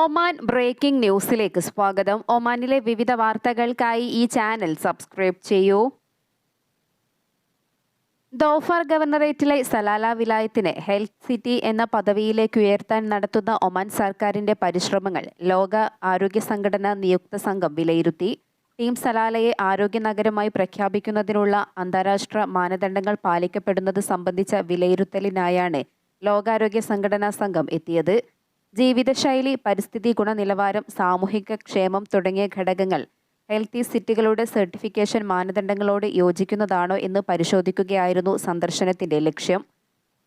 Oman breaking ന്യൂസിലേക്ക് സ്വാഗതം. ഒമാനിലെ വിവിധ വാർത്തകൾക്കായി ഈ ചാനൽ സബ്സ്ക്രൈബ് ചെയ്യൂ. ദോഫർ ഗവർണറേറ്റിലെ സലാല വിലായത്തിനെ ഹെൽത്ത് സിറ്റി എന്ന പദവിയിലേക്ക് ഉയർത്താൻ നടത്തുന്ന ഒമാൻ സർക്കാരിന്റെ പരിശ്രമങ്ങൾ ലോക ആരോഗ്യ സംഘടന നിയുക്ത സംഘം വിലയിരുത്തി. ടീം സലാലയെ ആരോഗ്യ നഗരമായി പ്രഖ്യാപിക്കുന്നതിനുള്ള അന്താരാഷ്ട്ര മാനദണ്ഡങ്ങൾ പാലിക്കപ്പെടുന്നത് സംബന്ധിച്ച വിലയിരുത്തലിനായാണ് ലോകാരോഗ്യ സംഘടനാ സംഘം എത്തിയത്. ജീവിതശൈലി പരിസ്ഥിതി ഗുണനിലവാരം സാമൂഹിക ക്ഷേമം തുടങ്ങിയ ഘടകങ്ങൾ ഹെൽത്തി സിറ്റികളുടെ സർട്ടിഫിക്കേഷൻ മാനദണ്ഡങ്ങളോട് യോജിക്കുന്നതാണോ എന്ന് പരിശോധിക്കുകയായിരുന്നു സന്ദർശനത്തിന്റെ ലക്ഷ്യം.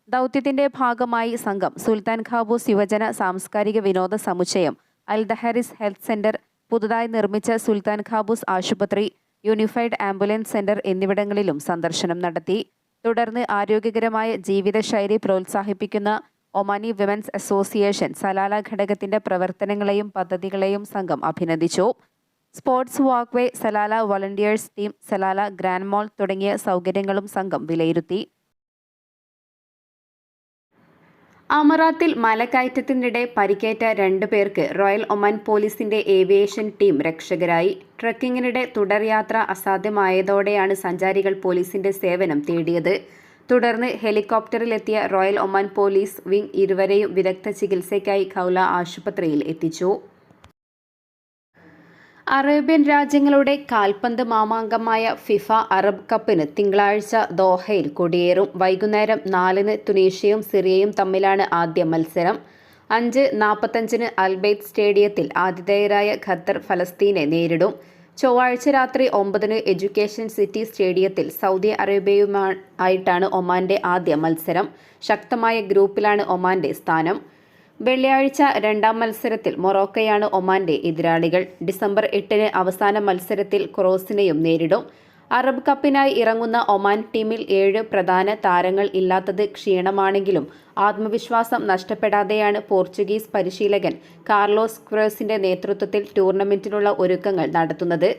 ദൗത്യത്തിന്റെ ഭാഗമായി സംഘം സുൽത്താൻ ഖാബൂസ് യുവജന സാംസ്കാരിക വിനോദ സമുച്ചയം അൽ ദഹരിസ് ഹെൽത്ത് സെന്റർ പുതുതായി നിർമ്മിച്ച സുൽത്താൻ ഖാബൂസ് ആശുപത്രി യൂണിഫൈഡ് ആംബുലൻസ് സെന്റർ എന്നിവിടങ്ങളിലും സന്ദർശനം നടത്തി. തുടർന്ന് ആരോഗ്യകരമായ ജീവിതശൈലി പ്രോത്സാഹിപ്പിക്കുന്ന ഒമാനി വിമൻസ് അസോസിയേഷൻ സലാല ഘടകത്തിന്റെ പ്രവർത്തനങ്ങളെയും പദ്ധതികളെയും സംഘം അഭിനന്ദിച്ചു. Sports walkway Salalah volunteers team Salalah Grand Mall തുടങ്ങിയ സൗകര്യങ്ങളും സംഘം വിലയിരുത്തി. അമറാത്തിൽ മലക്കയറ്റത്തിനിടെ പരിക്കേറ്റ രണ്ടു പേർക്ക് റോയൽ ഒമാൻ പോലീസിന്റെ ഏവിയേഷൻ ടീം രക്ഷകരായി. ട്രക്കിങ്ങിനിടെ തുടർയാത്ര അസാധ്യമായതോടെയാണ് സഞ്ചാരികൾ പോലീസിന്റെ സേവനം തേടിയത്. തുടർന്ന് ഹെലികോപ്റ്ററിലെത്തിയ റോയൽ ഒമാൻ പോലീസ് വിംഗ് ഇരുവരെയും വിദഗ്ധ ചികിത്സയ്ക്കായി ഖൗല ആശുപത്രിയിൽ എത്തിച്ചു. അറേബ്യൻ രാജ്യങ്ങളുടെ കാൽപന്ത് മാമാങ്കമായ ഫിഫ അറബ് കപ്പിന് തിങ്കളാഴ്ച ദോഹയിൽ കൊടിയേറും. വൈകുന്നേരം നാലിന് തുനീഷ്യയും സിറിയയും തമ്മിലാണ് ആദ്യ മത്സരം. അഞ്ച് നാൽപ്പത്തഞ്ചിന് അൽബൈത്ത് സ്റ്റേഡിയത്തിൽ ആതിഥേയരായ ഖത്തർ ഫലസ്തീനെ നേരിടും. ചൊവ്വാഴ്ച രാത്രി ഒമ്പതിന് എഡ്യൂക്കേഷൻ സിറ്റി സ്റ്റേഡിയത്തിൽ സൗദി അറേബ്യയുമായിട്ടാണ് ഒമാന്റെ ആദ്യ മത്സരം. ശക്തമായ ഗ്രൂപ്പിലാണ് ഒമാന്റെ സ്ഥാനം. വെള്ളിയാഴ്ച രണ്ടാം മത്സരത്തിൽ മൊറോക്കയാണ് ഒമാന്റെ എതിരാളികൾ. ഡിസംബർ എട്ടിന് അവസാന മത്സരത്തിൽ ക്രോസിനെയും നേരിടും. അറബ് കപ്പിനായി ഇറങ്ങുന്ന ഒമാൻ ടീമിൽ ഏഴ് പ്രധാന താരങ്ങൾ ഇല്ലാത്തത് ക്ഷീണമാണെങ്കിലും ആത്മവിശ്വാസം നഷ്ടപ്പെടാതെയാണ് പോർച്ചുഗീസ് പരിശീലകൻ കാർലോസ് ക്രോസിന്റെ നേതൃത്വത്തിൽ ടൂർണമെന്റിനുള്ള ഒരുക്കങ്ങൾ നടത്തുന്നത്.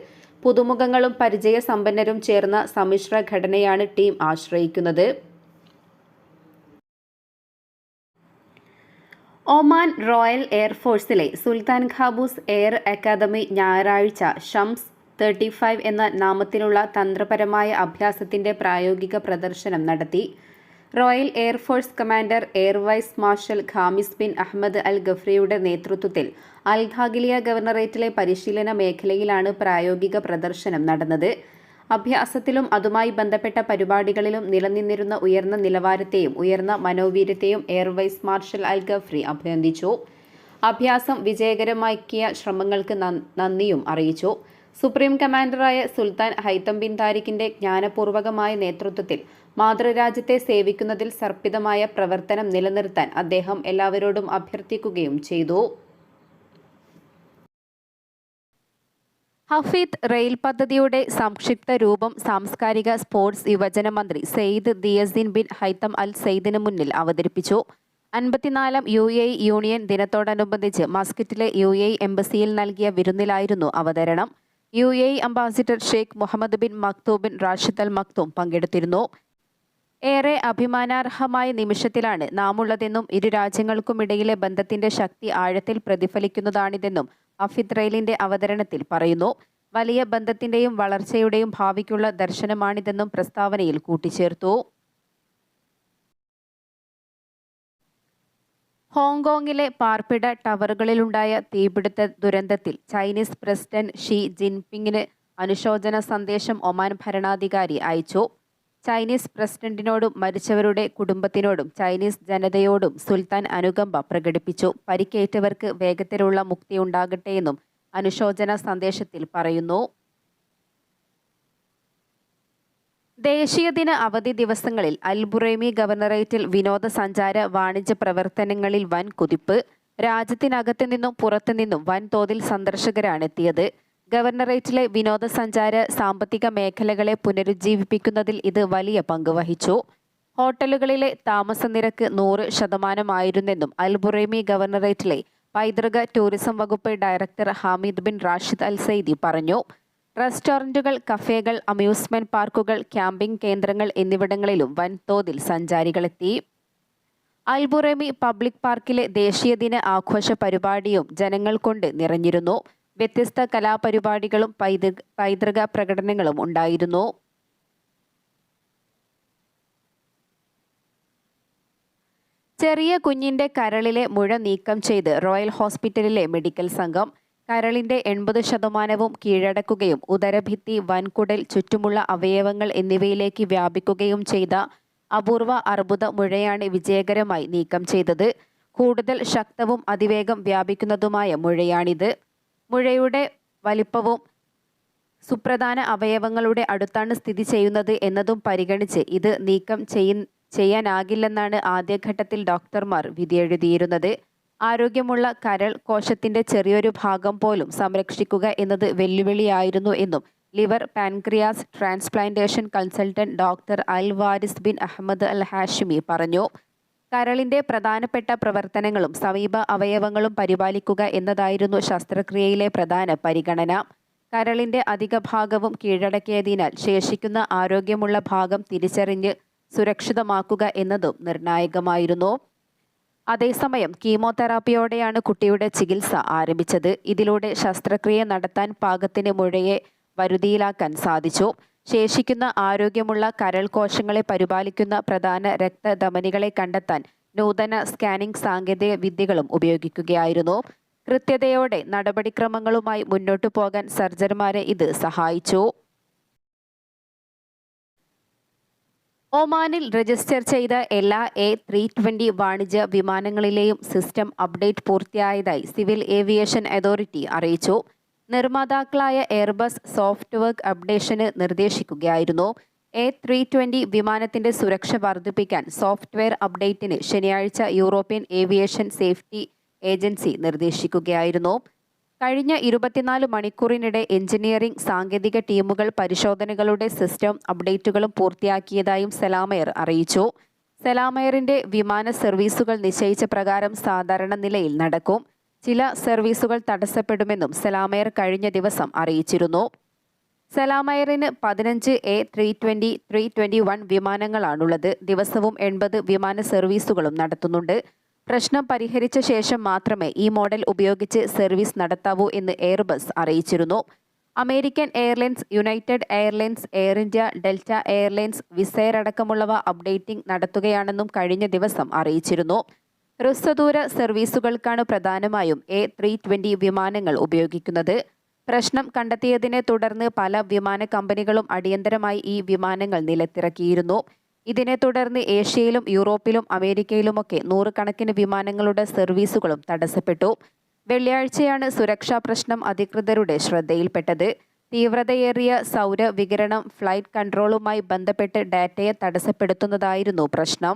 പുതുമുഖങ്ങളും പരിചയസമ്പന്നരും ചേർന്ന സമ്മിശ്ര ഘടനയാണ് ടീം ആശ്രയിക്കുന്നത്. ഒമാൻ റോയൽ എയർഫോഴ്സിലെ സുൽത്താൻ ഖാബൂസ് എയർ അക്കാദമി ഞായറാഴ്ച ഷംസ് തേർട്ടി ഫൈവ് എന്ന നാമത്തിലുള്ള തന്ത്രപരമായ അഭ്യാസത്തിന്റെ പ്രായോഗിക പ്രദർശനം നടത്തി. Royal Air Force commander air vice marshal Khamis bin Ahmed Al ഗഫ്രിയുടെ നേതൃത്വത്തിൽ അൽ ഖാഗിലിയ ഗവർണറേറ്റിലെ പരിശീലന മേഖലയിലാണ് പ്രായോഗിക പ്രദർശനം നടന്നത്. അഭ്യാസത്തിലും അതുമായി ബന്ധപ്പെട്ട പരിപാടികളിലും നിലനിന്നിരുന്ന ഉയർന്ന നിലവാരത്തെയും ഉയർന്ന മനോവീര്യത്തെയും air vice marshal Al Ghafri അഭിനന്ദിച്ചു. അഭ്യാസം വിജയകരമാക്കിയ ശ്രമങ്ങൾക്ക് നന്ദിയും അറിയിച്ചു. സുപ്രീം കമാൻഡറായ സുൽത്താൻ ഹൈത്തം ബിൻ താരിഖിന്റെ ജ്ഞാനപൂർവകമായ നേതൃത്വത്തിൽ മാതൃരാജ്യത്തെ സേവിക്കുന്നതിൽ സർപ്പിതമായ പ്രവർത്തനം നിലനിർത്താൻ അദ്ദേഹം എല്ലാവരോടും അഭ്യർത്ഥിക്കുകയും ചെയ്തു. ഹഫീദ് റെയിൽ പദ്ധതിയുടെ സംക്ഷിപ്ത രൂപം സാംസ്കാരിക സ്പോർട്സ് യുവജന മന്ത്രി സെയ്ദ് ദിയസിൻ ബിൻ ഹൈത്തം അൽ സെയ്ദിന് മുന്നിൽ അവതരിപ്പിച്ചു. അൻപത്തിനാലാം യു എ യൂണിയൻ ദിനത്തോടനുബന്ധിച്ച് മസ്കറ്റിലെ യു എ എംബസിയിൽ നൽകിയ വിരുന്നിലായിരുന്നു അവതരണം. U A ambassador Sheikh Mohammed bin Maktoub bin Rashid Al Maktoum പങ്കെടുത്തിരുന്നു. ഏറെ അഭിമാനാർഹമായ നിമിഷത്തിലാണ് നാമുള്ളതെന്നും ഇരു രാജ്യങ്ങൾക്കുമിടയിലെ ബന്ധത്തിന്റെ ശക്തി ആഴത്തിൽ പ്രതിഫലിക്കുന്നതാണിതെന്നും അഫിദ് റൈലിന്റെ അവതരണത്തിൽ പറയുന്നു. വലിയ ബന്ധത്തിന്റെയും വളർച്ചയുടെയും ഭാവിക്കുള്ള ദർശനമാണിതെന്നും പ്രസ്താവനയിൽ കൂട്ടിച്ചേർത്തു. ഹോങ്കോങ്ങിലെ പാർപ്പിട ടവറുകളിലുണ്ടായ തീപിടുത്ത ദുരന്തത്തിൽ ചൈനീസ് പ്രസിഡന്റ് ഷീ ജിൻപിങ്ങിന് അനുശോചന സന്ദേശം ഒമാൻ ഭരണാധികാരി അയച്ചു. ചൈനീസ് പ്രസിഡന്റിനോടും മരിച്ചവരുടെ കുടുംബത്തിനോടും ചൈനീസ് ജനതയോടും സുൽത്താൻ അനുകമ്പ പ്രകടിപ്പിച്ചു. പരിക്കേറ്റവർക്ക് വേഗത്തിലുള്ള മുക്തിയുണ്ടാകട്ടെയെന്നും അനുശോചന സന്ദേശത്തിൽ പറയുന്നു. ദേശീയദിന അവധി ദിവസങ്ങളിൽ അൽബുറേമി ഗവർണറേറ്റിൽ വിനോദസഞ്ചാര വാണിജ്യ പ്രവർത്തനങ്ങളിൽ വൻ കുതിപ്പ് രാജ്യത്തിനകത്തു നിന്നും പുറത്തു നിന്നും വൻതോതിൽ സന്ദർശകരാണ് എത്തിയത് ഗവർണറേറ്റിലെ വിനോദസഞ്ചാര സാമ്പത്തിക മേഖലകളെ പുനരുജ്ജീവിപ്പിക്കുന്നതിൽ ഇത് വലിയ പങ്ക് വഹിച്ചു. ഹോട്ടലുകളിലെ താമസ നിരക്ക് നൂറ് ശതമാനമായിരുന്നെന്നും അൽബുറേമി ഗവർണറേറ്റിലെ പൈതൃക ടൂറിസം വകുപ്പ് director Hamid bin Rashid Al Saidi പറഞ്ഞു. റെസ്റ്റോറന്റുകൾ കഫേകൾ അമ്യൂസ്മെന്റ് പാർക്കുകൾ ക്യാമ്പിംഗ് കേന്ദ്രങ്ങൾ എന്നിവിടങ്ങളിലും വൻതോതിൽ സഞ്ചാരികളെത്തി. അൽബുറമി പബ്ലിക് പാർക്കിലെ ദേശീയദിന ആഘോഷ പരിപാടിയും ജനങ്ങൾ കൊണ്ട് നിറഞ്ഞിരുന്നു. വ്യത്യസ്ത കലാപരിപാടികളും പൈതൃക പ്രകടനങ്ങളും ഉണ്ടായിരുന്നു. ചെറിയ കുഞ്ഞിന്റെ കരളിലെ മുഴ നീക്കം ചെയ്ത് റോയൽ ഹോസ്പിറ്റലിലെ മെഡിക്കൽ സംഘം കരളിന്റെ എൺപത് ശതമാനവും കീഴടക്കുകയും ഉദരഭിത്തി വൻകുടൽ ചുറ്റുമുള്ള അവയവങ്ങൾ എന്നിവയിലേക്ക് വ്യാപിക്കുകയും ചെയ്ത അപൂർവ അർബുദ മുഴയാണ് വിജയകരമായി നീക്കം ചെയ്തത്. കൂടുതൽ ശക്തവും അതിവേഗം വ്യാപിക്കുന്നതുമായ മുഴയാണിത്. മുഴയുടെ വലിപ്പവും സുപ്രധാന അവയവങ്ങളുടെ അടുത്താണ് സ്ഥിതി ചെയ്യുന്നത് എന്നതും പരിഗണിച്ച് ഇത് നീക്കം ചെയ്യ ചെയ്യാനാകില്ലെന്നാണ് ആദ്യഘട്ടത്തിൽ ഡോക്ടർമാർ വിധിയെഴുതിയിരുന്നത്. ആരോഗ്യമുള്ള കരൾ കോശത്തിന്റെ ചെറിയൊരു ഭാഗം പോലും സംരക്ഷിക്കുക എന്നത് വെല്ലുവിളിയായിരുന്നു എന്നും liver pancreas transplantation consultant doctor Al Waris bin Ahmed Al Hashimi പറഞ്ഞു. കരളിന്റെ പ്രധാനപ്പെട്ട പ്രവർത്തനങ്ങളും സമീപ അവയവങ്ങളും പരിപാലിക്കുക എന്നതായിരുന്നു ശസ്ത്രക്രിയയിലെ പ്രധാന പരിഗണന. കരളിന്റെ അധിക ഭാഗവും കീഴടക്കിയതിനാൽ ശേഷിക്കുന്ന ആരോഗ്യമുള്ള ഭാഗം തിരിച്ചറിഞ്ഞ് സുരക്ഷിതമാക്കുക എന്നതും നിർണായകമായിരുന്നു. അതേസമയം കീമോതെറാപ്പിയോടെയാണ് കുട്ടിയുടെ ചികിത്സ ആരംഭിച്ചത്. ഇതിലൂടെ ശസ്ത്രക്രിയ നടത്താൻ പാകത്തിന് മുഴയെ വരുതിയിലാക്കാൻ സാധിച്ചു. ശേഷിക്കുന്ന ആരോഗ്യമുള്ള കരൾ കോശങ്ങളെ പരിപാലിക്കുന്ന പ്രധാന രക്തധമനികളെ കണ്ടെത്താൻ നൂതന സ്കാനിംഗ് സാങ്കേതിക വിദ്യകളും ഉപയോഗിക്കുകയായിരുന്നു. കൃത്യതയോടെ നടപടിക്രമങ്ങളുമായി മുന്നോട്ടു പോകാൻ സർജന്മാരെ ഇത് സഹായിച്ചു. ഒമാനിൽ രജിസ്റ്റർ ചെയ്ത എല്ലാ എ ത്രീ ട്വന്റി വാണിജ്യ വിമാനങ്ങളിലെയും സിസ്റ്റം അപ്ഡേറ്റ് പൂർത്തിയായതായി സിവിൽ ഏവിയേഷൻ അതോറിറ്റി അറിയിച്ചു. നിർമ്മാതാക്കളായ എയർബസ് സോഫ്റ്റ്വെയർ അപ്ഡേഷന് നിർദ്ദേശിക്കുകയായിരുന്നു. എ ത്രീ ട്വന്റി വിമാനത്തിന്റെ സുരക്ഷ വർദ്ധിപ്പിക്കാൻ സോഫ്റ്റ്വെയർ അപ്ഡേറ്റിന് ശനിയാഴ്ച യൂറോപ്യൻ ഏവിയേഷൻ സേഫ്റ്റി ഏജൻസി നിർദ്ദേശിക്കുകയായിരുന്നു. കഴിഞ്ഞ ഇരുപത്തിനാല് മണിക്കൂറിനിടെ എഞ്ചിനീയറിംഗ് സാങ്കേതിക ടീമുകൾ പരിശോധനകളുടെ സിസ്റ്റം അപ്ഡേറ്റുകളും പൂർത്തിയാക്കിയതായും സെലാമയർ അറിയിച്ചു. സെലാമയറിന്റെ വിമാന സർവീസുകൾ നിശ്ചയിച്ച പ്രകാരം സാധാരണ നിലയിൽ നടക്കും. ചില സർവീസുകൾ തടസ്സപ്പെടുമെന്നും സെലാമയർ കഴിഞ്ഞ ദിവസം അറിയിച്ചിരുന്നു. സെലാമയറിന് പതിനഞ്ച് A three twenty three twenty one വിമാനങ്ങളാണുള്ളത്. ദിവസവും എൺപത് വിമാന സർവീസുകളും നടത്തുന്നുണ്ട്. പ്രശ്നം പരിഹരിച്ച ശേഷം മാത്രമേ ഈ മോഡൽ ഉപയോഗിച്ച് സർവീസ് നടത്താവൂ എന്ന് എയർബസ് അറിയിച്ചിരുന്നു. American Airlines United Airlines Air India Delta Airlines Wizz Air അടക്കമുള്ളവ updating നടത്തുകയാണെന്നും കഴിഞ്ഞ ദിവസം അറിയിച്ചിരുന്നു. ഹ്രസ്വദൂര സർവീസുകൾക്കാണ് പ്രധാനമായും എ ത്രീ ട്വന്റി വിമാനങ്ങൾ ഉപയോഗിക്കുന്നത്. പ്രശ്നം കണ്ടെത്തിയതിനെ തുടർന്ന് പല വിമാന കമ്പനികളും അടിയന്തരമായി ഈ വിമാനങ്ങൾ നിലത്തിറക്കിയിരുന്നു. ഇതിനെ തുടർന്ന് ഏഷ്യയിലും യൂറോപ്പിലും അമേരിക്കയിലുമൊക്കെ നൂറുകണക്കിന് വിമാനങ്ങളുടെ സർവീസുകളും തടസ്സപ്പെട്ടു. വെള്ളിയാഴ്ചയാണ് സുരക്ഷാ പ്രശ്നം അധികൃതരുടെ ശ്രദ്ധയിൽപ്പെട്ടത്. തീവ്രതയേറിയ സൗര വികിരണം ഫ്ലൈറ്റ് കൺട്രോളുമായി ബന്ധപ്പെട്ട് ഡാറ്റയെ തടസ്സപ്പെടുത്തുന്നതായിരുന്നു പ്രശ്നം.